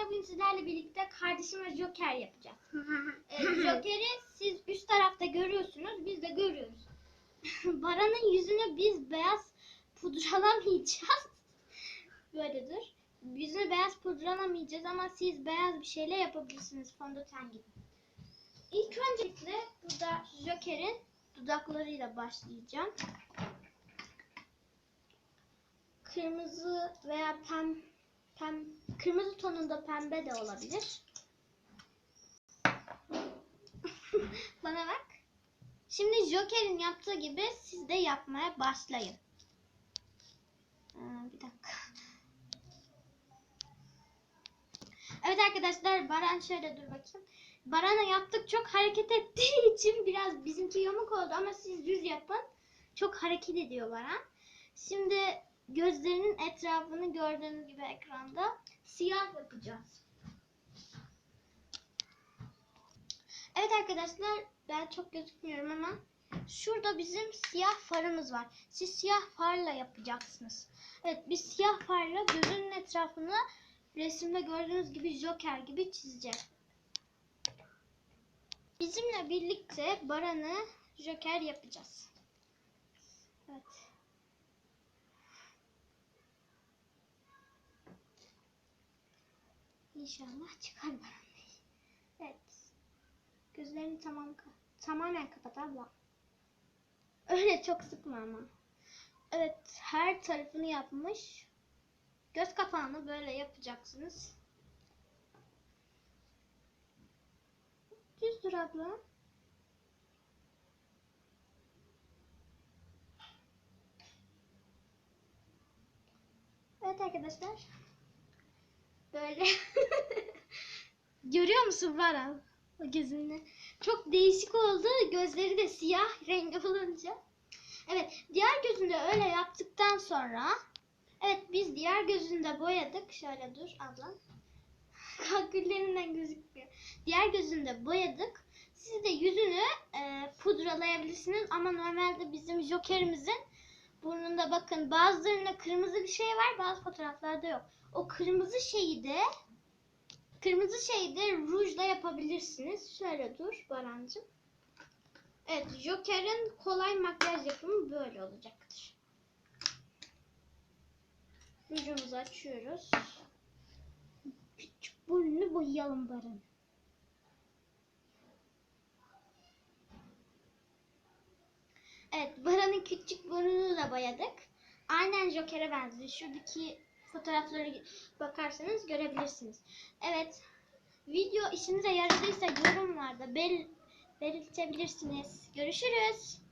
arkadaşlar bugün sizlerle birlikte kardeşime Joker yapacağız. Ee, Joker'i siz üst tarafta görüyorsunuz, biz de görüyoruz. Baran'ın yüzünü biz beyaz pudralamayacağız. Böyle dur. Yüzünü beyaz pudralamayacağız ama siz beyaz bir şeyle yapabilirsiniz fondöten gibi. İlk öncelikle burada Joker'in dudaklarıyla başlayacağım. Kırmızı veya pem, pem kırmızı tonunda pembe de olabilir. Bana bak. Şimdi Joker'in yaptığı gibi siz de yapmaya başlayın. Aa, bir dakika. Evet arkadaşlar Baran şöyle dur bakayım. Baran'a yaptık çok hareket ettiği için biraz bizimki yamuk oldu ama siz düz yapın. Çok hareket ediyor Baran. Şimdi gözlerinin etrafını gördüğünüz gibi ekranda siyah yapacağız. Evet arkadaşlar ben çok gözükmüyorum ama şurada bizim siyah farımız var. Siz siyah farla yapacaksınız. Evet biz siyah farla gözünün etrafını resimde gördüğünüz gibi Joker gibi çizeceğiz. Bizimle birlikte Baran'ı Joker yapacağız. Evet. İnşallah çıkar Bey. Evet. Gözlerini tamam tamamen kapat abla. Öyle çok sıkma ama. Evet, her tarafını yapmış. Göz kapağını böyle yapacaksınız. Düz dur abla. Evet arkadaşlar. Böyle. Görüyor musun Baran? O gözünü. Çok değişik oldu. Gözleri de siyah rengi olunca. Evet. Diğer gözünde öyle yaptıktan sonra Evet biz diğer gözünü de boyadık. Şöyle dur ablam. Kalküllerinden gözükmüyor. Diğer gözünü de boyadık. Siz de yüzünü e, pudralayabilirsiniz ama normalde bizim jokerimizin burnunda bakın bazılarında kırmızı bir şey var bazı fotoğraflarda yok. O kırmızı şeyi de kırmızı şeyi de rujla yapabilirsiniz. Şöyle dur Barancığım. Evet Joker'in kolay makyaj yapımı böyle olacaktır. Rujumuzu açıyoruz. Küçük burnunu boyayalım Baran. Evet, Baran'ın küçük burnunu da boyadık. Aynen Joker'e benziyor. Şuradaki fotoğraflara bakarsanız görebilirsiniz. Evet, video işinize yaradıysa yorumlarda bel belirtebilirsiniz. Görüşürüz.